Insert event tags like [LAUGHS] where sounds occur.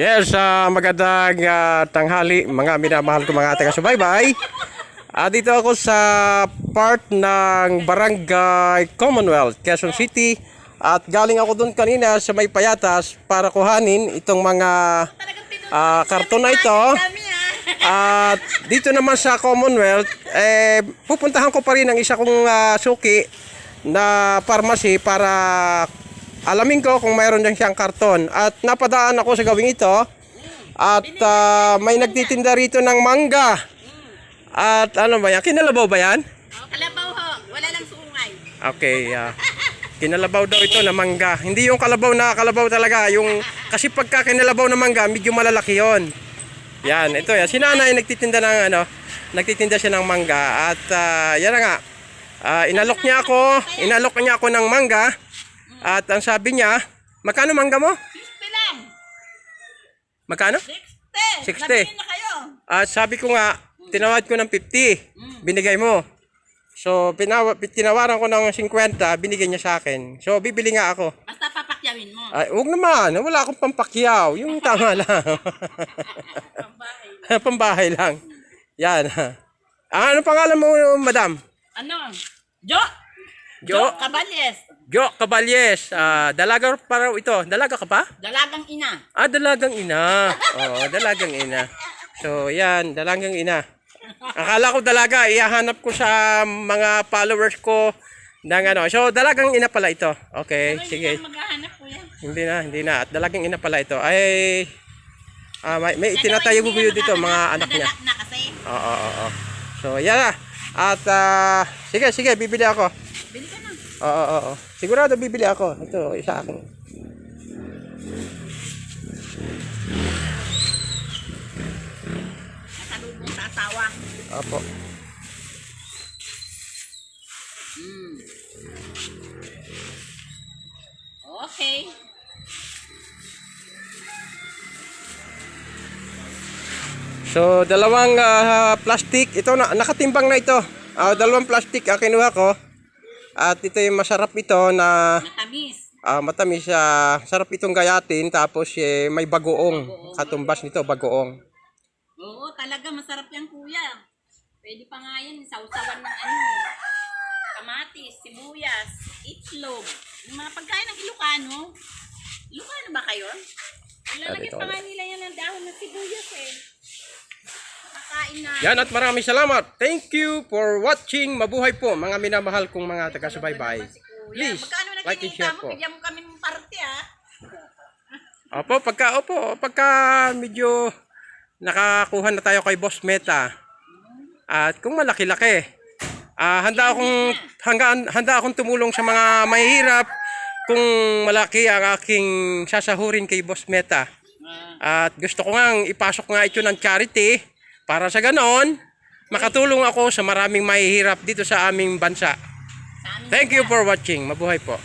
Yes, ah, magandang ah, tanghali mga minamahal ko mga taga-subaybay. Ah, dito ako sa part ng Barangay Commonwealth, Quezon City. At galing ako doon kanina sa may payatas para kuhanin itong mga ah, karton na ito. At dito naman sa Commonwealth, eh, pupuntahan ko pa rin ang isa kong ah, suki na pharmacy para alamin ko kung mayroon dyan siyang karton. At napadaan ako sa gawing ito. At ah, may nagtitinda rito ng mangga. At ano ba yan? Kinalabaw ba yan? Oh, kalabaw ho. Wala lang sungay. Okay, ah. kinalabaw daw ito na mangga. Hindi yung kalabaw na kalabaw talaga. Yung, kasi pagka kinalabaw na mangga, medyo malalaki yon. Yan, ito yan. Si nanay nagtitinda ng ano, nagtitinda siya ng mangga. At ah, yan na nga. Ah, inalok niya ako, inalok niya ako ng mangga. At ang sabi niya, magkano mangga mo? 60 lang. Magkano? 60. 60. Nabili na kayo. At sabi ko nga, tinawad ko ng 50. Binigay mo. So, pinawa, tinawaran ko ng 50, binigay niya sa akin. So, bibili nga ako. Basta papakyawin mo. Ay, huwag naman. Wala akong pampakyaw. Yung tama [LAUGHS] lang. Pambahay. [LAUGHS] Pambahay lang. Yan. Ah, ano pangalan mo, madam? Ano? Jo. Jo. Kabalyes. Jo Caballes. Ah, dalaga pa raw ito. Dalaga ka pa? Dalagang ina. Ah, dalagang ina. Oo, dalagang ina. So, yan. Dalagang ina. Akala ko dalaga. Ihahanap ko sa mga followers ko ng ano. So, dalagang ina pala ito. Okay, Pero sige. Hindi na maghahanap po yan. Hindi na, hindi na. At dalagang ina pala ito. Ay, ah, may, may itinatayo ko dito mga anak niya. Na kasi. Oo, oo, oo. So, yan na. At, ah, sige, sige, bibili ako. Oo, oo, oo. Sigurado bibili ako. Ito, isa akin. Nasalubong sa asawa. Opo. Okay. So, dalawang ah, plastic. Ito, na, nakatimbang na ito. Ah, dalawang plastic ang kinuha ko. At ito yung masarap ito na Matamis. ah, matamis. ah, sarap itong gayatin. Tapos eh, may bagoong. Katumbas nito, bagoong. Oo, talaga masarap yan kuya. Pwede pa nga yan, sausawan ng ano, kamatis, sibuyas, itlog, yung mga pagkain ng Ilocano. Ilocano ba kayo? Ilalagay Dito pa nga nila yan ng dahon ng sibuyas eh. Yan at maraming salamat. Thank you for watching. Mabuhay po mga minamahal kong mga taga-subaybay. Please, like and share po. Bigyan mo kami ng parte ah. Opo, pagka, opo, pagka medyo nakakuha na tayo kay Boss Meta. At kung malaki-laki, ah, handa akong handa, handa akong tumulong sa mga mahihirap kung malaki ang aking sasahurin kay Boss Meta. At gusto ko nga ipasok nga ito ng charity para sa ganon makatulong ako sa maraming mahihirap dito sa aming bansa. Thank you for watching. Mabuhay po.